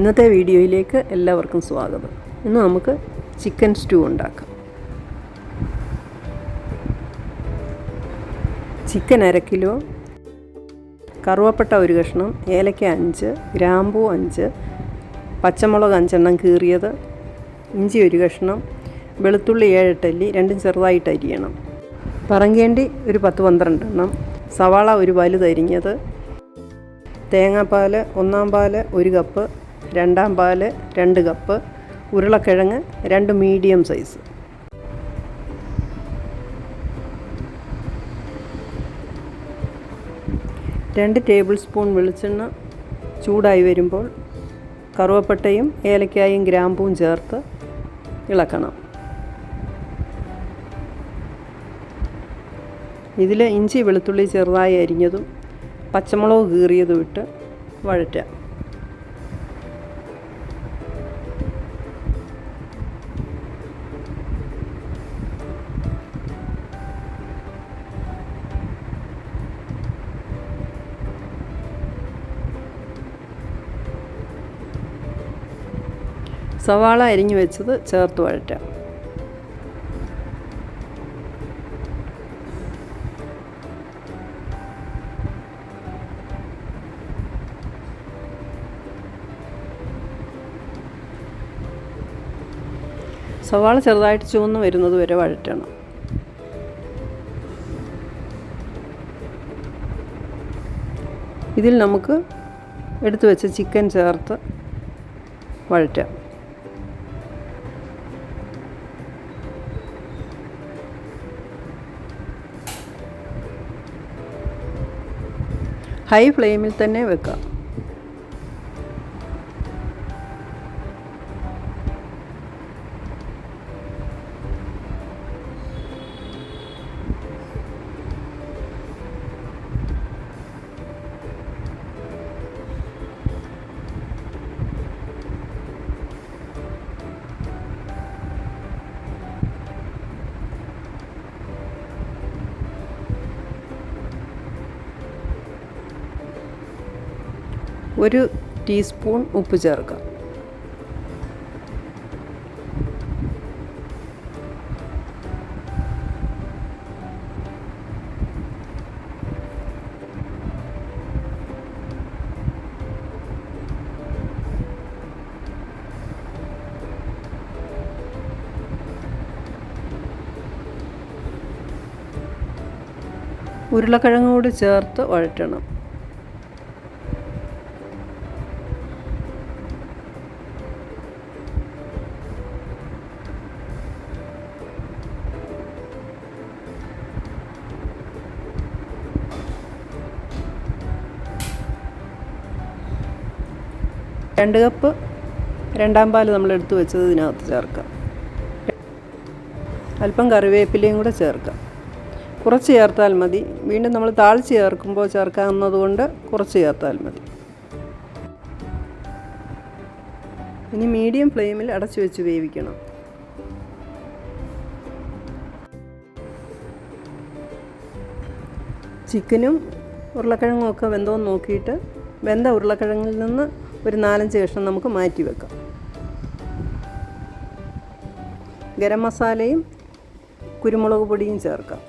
ഇന്നത്തെ വീഡിയോയിലേക്ക് എല്ലാവർക്കും സ്വാഗതം. ഇന്ന് നമുക്ക് ചിക്കൻ സ്റ്റൂ ഉണ്ടാക്കാം. ചിക്കൻ അര കിലോ കറുവപ്പട്ട ഒരു കഷ്ണം ഏലക്ക അഞ്ച് ഗ്രാമ്പൂ അഞ്ച് പച്ചമുളക് അഞ്ചെണ്ണം കീറിയത് ഇഞ്ചി ഒരു കഷ്ണം വെളുത്തുള്ളി ഏഴെട്ടല്ലി രണ്ടും ചെറുതായിട്ട് അരിയണം. പറങ്കേണ്ടി ഒരു പത്ത് പന്ത്രണ്ട് എണ്ണം സവാള ഒരു വലുതരിഞ്ഞത് തേങ്ങാപ്പാൽ ഒന്നാം പാൽ ഒരു കപ്പ് രണ്ടാം പാൽ രണ്ട് കപ്പ് ഉരുളക്കിഴങ്ങ് രണ്ട് മീഡിയം സൈസ്. രണ്ട് ടേബിൾ സ്പൂൺ വെളിച്ചെണ്ണ ചൂടായി വരുമ്പോൾ കറുവപ്പട്ടയും ഏലക്കായും ഗ്രാമ്പൂവും ചേർത്ത് ഇളക്കണം. ഇതിൽ ഇഞ്ചി വെളുത്തുള്ളി ചെറുതായി അരിഞ്ഞതും പച്ചമുളക് കീറിയതും ഇട്ട് വഴറ്റാം സവാള അരിഞ്ഞു വെച്ചത് ചേർത്ത് വഴറ്റാം സവാള ചെറുതായിട്ട് ചുവന്ന് വരുന്നത് വരെ വഴറ്റണം. ഇതിൽ നമുക്ക് എടുത്തു വെച്ച ചിക്കൻ ചേർത്ത് വഴറ്റാം ഹൈ ഫ്ലെയിമിൽ തന്നെ വെക്കാം. ഒരു ടീസ്പൂൺ ഉപ്പ് ചേർക്കാം ഉരുളക്കിഴങ്ങ് കൂടി ചേർത്ത് വഴറ്റണം. രണ്ട് കപ്പ് രണ്ടാം പാൽ നമ്മൾ എടുത്തു വെച്ചത് ഇതിനകത്ത് ചേർക്കാം. അല്പം കറിവേപ്പിലയും കൂടെ ചേർക്കാം. കുറച്ച് ചേർത്താൽ മതി. വീണ്ടും നമ്മൾ താളിച്ച് ചേർക്കുമ്പോൾ ചേർക്കാവുന്നതുകൊണ്ട് കുറച്ച് ചേർത്താൽ മതി. ഇനി മീഡിയം ഫ്ലെയിമിൽ അടച്ചു വെച്ച് വേവിക്കണം. ചിക്കനും ഉരുളക്കിഴങ്ങും ഒക്കെ വെന്തോന്ന് നോക്കിയിട്ട് വെന്ത ഉരുളക്കിഴങ്ങിൽ നിന്ന് ഒരു നാലഞ്ച് കഷ്ണം നമുക്ക് മാറ്റി വെക്കാം. ഗരം മസാലയും കുരുമുളക് പൊടിയും ചേർക്കാം.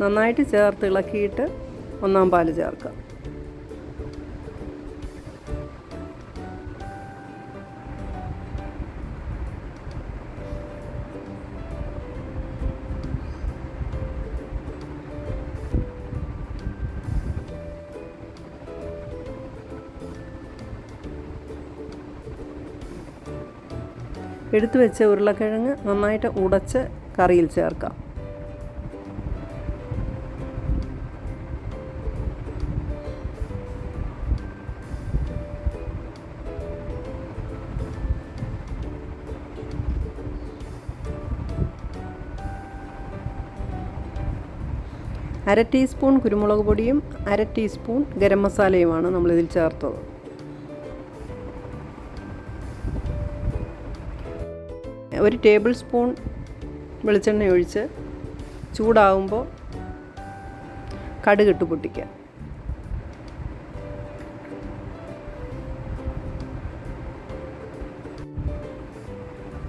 നന്നായിട്ട് ചേർത്ത് ഇളക്കിയിട്ട് ഒന്നാം പാൽ ചേർക്കാം. എടുത്തു വെച്ച ഉരുളക്കിഴങ്ങ് നന്നായിട്ട് ഉടച്ച് കറിയിൽ ചേർക്കാം. അര ടീസ്പൂൺ കുരുമുളക് പൊടിയും അര ടീസ്പൂൺ ഗരം മസാലയുമാണ് നമ്മളിതിൽ ചേർത്തത്. ഒരു ടേബിൾ സ്പൂൺ വെളിച്ചെണ്ണ ഒഴിച്ച് ചൂടാവുമ്പോൾ കടുകിട്ട് പൊട്ടിക്കുക.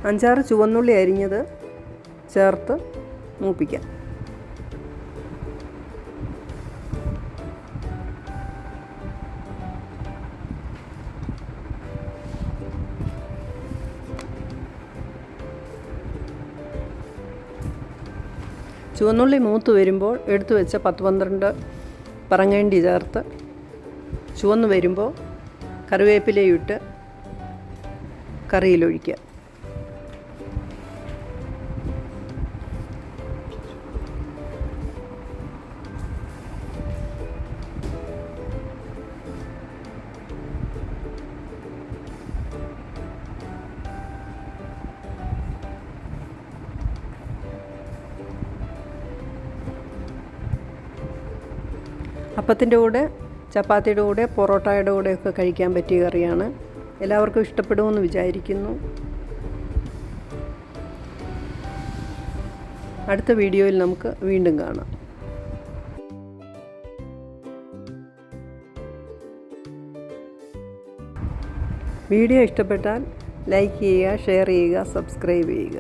അഞ്ചാറ് ചുവന്നുള്ളി അരിഞ്ഞത് ചേർത്ത് മൂപ്പിക്കാം ചുവന്നുള്ളി മൂത്ത് വരുമ്പോൾ എടുത്തു വെച്ച പത്ത് പന്ത്രണ്ട് പറങ്ങേണ്ടി ചേർത്ത് ചുവന്ന് വരുമ്പോൾ കറിവേപ്പിലയിട്ട് കറിയിലൊഴിക്കുക. അപ്പത്തിന്റെ കൂടെ ചപ്പാത്തിയുടെ കൂടെ പൊറോട്ടയുടെ കൂടെയൊക്കെ കഴിക്കാൻ പറ്റിയ കറിയാണ്. എല്ലാവർക്കും ഇഷ്ടപ്പെടുമെന്ന് വിചാരിക്കുന്നു. അടുത്ത വീഡിയോയിൽ നമുക്ക് വീണ്ടും കാണാം. വീഡിയോ ഇഷ്ടപ്പെട്ടാൽ ലൈക്ക് ചെയ്യുക ഷെയർ ചെയ്യുക സബ്സ്ക്രൈബ് ചെയ്യുക.